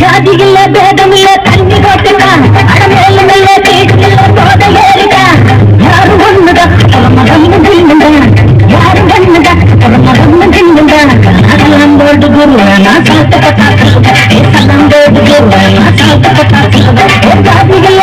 ஜாதி இல்ல பேதம் இல்ல தண்ணி போட்டுக்கான் அடமேல மெல்ல கேட்டுல போத ஏறிட்டான். யாரும் ஒண்ணுதான் மதம் கிண்டுந்தான் யாரும் கண்ணுதான் மதம் கிண்டுந்தான் அதெல்லாம் போட்டு குருவா நான் சாத்தப்பட்டாக்கிறது எல்லாம் போட்டு குருவா நான் சாத்தப்பட்டாக்கிறது ஜாதி இல்ல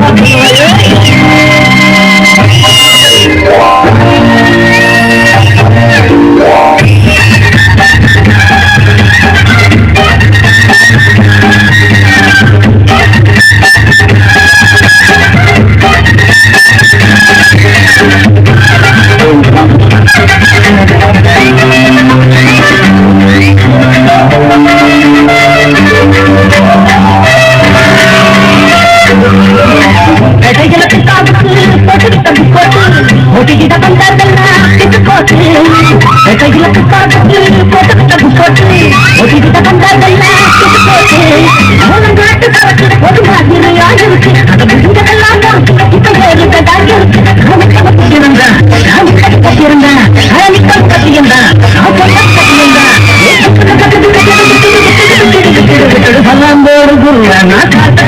நான் போட்டு பெட்டைகளுக்கு போட்டு தம்பி போட்டு ஒட்டிக்கிட்ட பந்தார்கள்லாம் கிட்டு போட்டு மூலம் நாட்டு கவச்சு ஒரு மாதிரி ஆகிருக்கு அது முடிஞ்சதெல்லாம் இப்ப ஏறி கடாகிருக்கு நமக்கு பத்தியிருந்தேன் நமக்கு பத்தியிருந்தேன் அழனிக்கு பத்தியிருந்தேன் நான் பொண்ணு பத்தியிருந்தேன் பல்லாம்போடு நான் காட்ட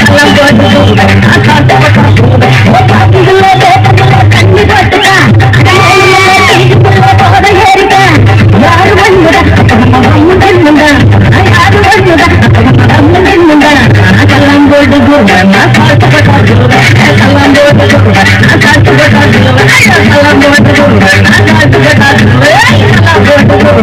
பல்லாம்போடு குருவன் நான் காட்ட பாட்டிகளோ குருவன்